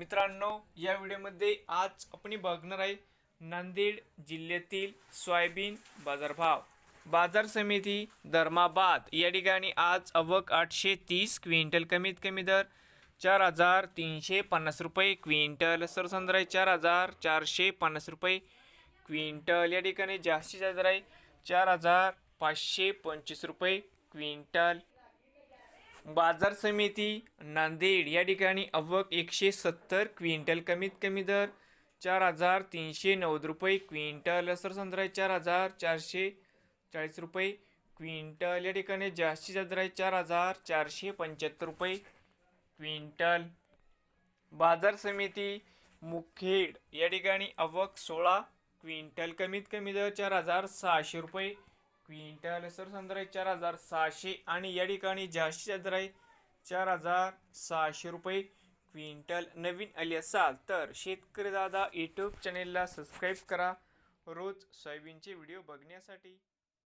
मित्रांनो या व्हिडिओमध्ये आज आपण बघणार आहे नांदेड जिल्ह्यातील सोयाबीन बाजारभाव. बाजार समिती धर्माबाद या ठिकाणी आज अवक आठशे तीस क्विंटल कमीत कमी दर चार हजार तीनशे पन्नास रुपये क्विंटल. सरसंद्र आहे चार हजार चारशे पन्नास रुपये क्विंटल. या ठिकाणी जास्तीत जास्त आहे चार हजार पाचशे पंचवीस रुपये क्विंटल. बाजार समिती नांदेड या ठिकाणी अव्वक एकशे सत्तर क्विंटल कमीत कमी दर चार हजार तीनशे नव्वद रुपये क्विंटल. सरसंद्र आहे चार हजार चारशे चाळीस रुपये क्विंटल. या ठिकाणी जास्तीत जास्त आहे चार हजार चारशे पंच्याहत्तर रुपये क्विंटल. बाजार समिती मुखेड या ठिकाणी अवक सोळा क्विंटल कमीत कमी दर चार हजार सहाशे रुपये क्विंटल सरसंद्र आहे चार हजार सहाशे आणि या ठिकाणी जास्तीत दर आहे चार हजार सहाशे रुपये. क्विंटल नवीन आली असाल तर शेतकरी दादा यूट्यूब चॅनेलला सबस्क्राईब करा. रोज सोयाबीनचे व्हिडिओ बघण्यासाठी.